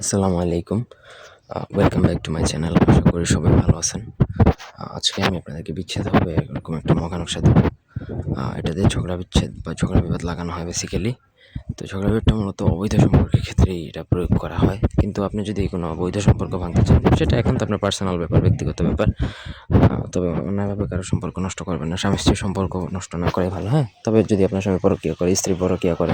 আসসালামু আলাইকুম। Welcome back to my channel আশা করি সবাই ভালো আছেন। আজকে আমি আপনাদেরকে বিচ্ছেদ হবে, এরকম একটা মগা দেবো। এটাতে ঝগড়া বিচ্ছেদ বা ঝগড়া বিবাদ লাগানো হয় বেসিক্যালি তো ঝগড়া বিবাদটা মূলত অবৈধ সম্পর্কের ক্ষেত্রেই এটা প্রয়োগ করা হয়। কিন্তু আপনি যদি কোনো অবৈধ সম্পর্ক ভাঙতে চান, সেটা এখন তো আপনার পার্সোনাল ব্যাপার, ব্যক্তিগত ব্যাপার। তবে অন্যভাবে কারও সম্পর্ক নষ্ট করবেন না। স্বামী স্ত্রীর সম্পর্ক নষ্ট না করাই ভালো হ্যাঁ? তবে যদি আপনার স্বামী পরকীয়া করে, স্ত্রী পরকীয়া করে,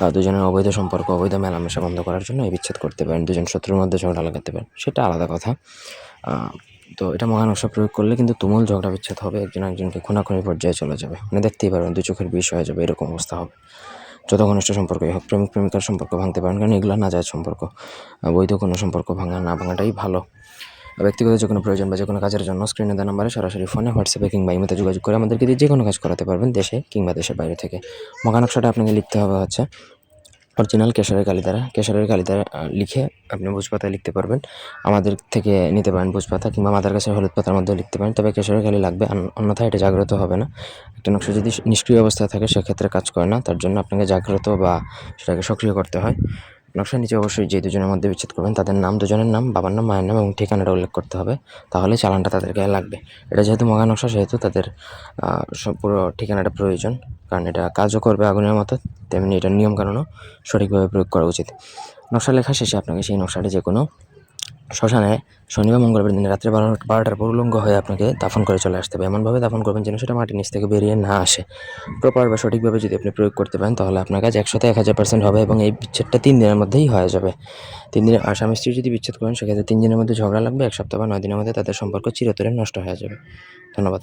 বা দুজনের অবৈধ সম্পর্ক, অবৈধ মেলামেশা বন্ধ করার জন্য এই বিচ্ছেদ করতে পারেন, দুজন শত্রুর মধ্যে ঝগড়া লাগাতে পারেন, সেটা আলাদা কথা। তো এটা মহানকশা প্রয়োগ করলে কিন্তু তুমুল ঝগড়া বিচ্ছেদ হবে, একজন একজনকে খুনাখুনি পর্যায়ে চলে যাবে। মানে দেখতেই পারবেন দুই চোখের বিষ হয়ে যাবে, এরকম অবস্থা হবে। যত ঘনিষ্ঠ সম্পর্কই হোক, প্রেমিক, প্রেমিকার সম্পর্ক ভাঙতে পারেন, কারণ এগুলো না যায় সম্পর্ক। বৈধ কোনো সম্পর্ক ভাঙা, না ভাঙাটাই ভালো। ব্যক্তিগত যে কোনো প্রয়োজন বা যে কোনো কাজের জন্য স্ক্রিনে দেওয়া নাম্বারে সরাসরি ফোনে হোয়াটসঅ্যাপে কিংবা ইমেতে যোগাযোগ করে আমাদেরকে দিয়ে যে কোনো কাজ করাতে পারবেন দেশে কিংবা দেশের বাইরে থেকে। মহানকশাটা আপনাকে লিখতে হবে হচ্ছে অরিজিনাল কেশরের কালি দ্বারা কেশরের কালি দ্বারা লিখে আপনি ভোজপাতায় লিখতে পারবেন। আমাদের থেকে নিতে পারেন ভোজপাতা কিংবা মাদার কাছে হলুদ পাতার মধ্যেও লিখতে পারেন। তবে কেশরের কালি লাগবে অন্য- অন্যথায় এটা জাগ্রত হবে না। একটা নকশা যদি নিষ্ক্রিয় অবস্থায় থাকে, সেক্ষেত্রে কাজ করে না। তার জন্য আপনাকে জাগ্রত বা সেটাকে সক্রিয় করতে হয়। নকশার নিচে অবশ্যই যে দুজনের মধ্যে বিচ্ছেদ করবেন, তাদের নাম, দুজনের নাম, বাবার নাম, মায়ের নাম এবং ঠিকানাটা উল্লেখ করতে হবে। তাহলে চালানটা তাদের গায়ে লাগবে। এটা যেহেতু মগা নকশা, সেহেতু তাদের সব পুরো ঠিকানাটা প্রয়োজন। কারণ এটা কাজও করবে আগুনের মতো তেমনি এটার নিয়মকানুনও সঠিকভাবে প্রয়োগ করা উচিত। নকশা লেখা শেষে আপনাকে সেই নকশাটি যে কোনো শ্মশানে শনিবার মঙ্গলবার দিনে রাত্রে বারো বারোটার পর উলঙ্গ হয়ে আপনাকে দাফন করে চলে আসতে হবে। এমনভাবে দাফন করবেন যেন সেটা মাটির নিচ থেকে বেরিয়ে না আসে। প্রপার বা সঠিকভাবে যদি আপনি প্রয়োগ করতে পারেন, তাহলে আপনার কাছে একশোতে এক হাজার পার্সেন্ট হবে এবং এই বিচ্ছেদটা তিন দিনের মধ্যেই হয়ে যাবে। তিন দিনের আর স্বামী স্ত্রী যদি বিচ্ছেদ করেন, সেক্ষেত্রে তিন দিনের মধ্যে ঝগড়া লাগবে, এক সপ্তাহ বা নয় দিনের মধ্যে তাদের সম্পর্ক চিরতরে নষ্ট হয়ে যাবে। ধন্যবাদ।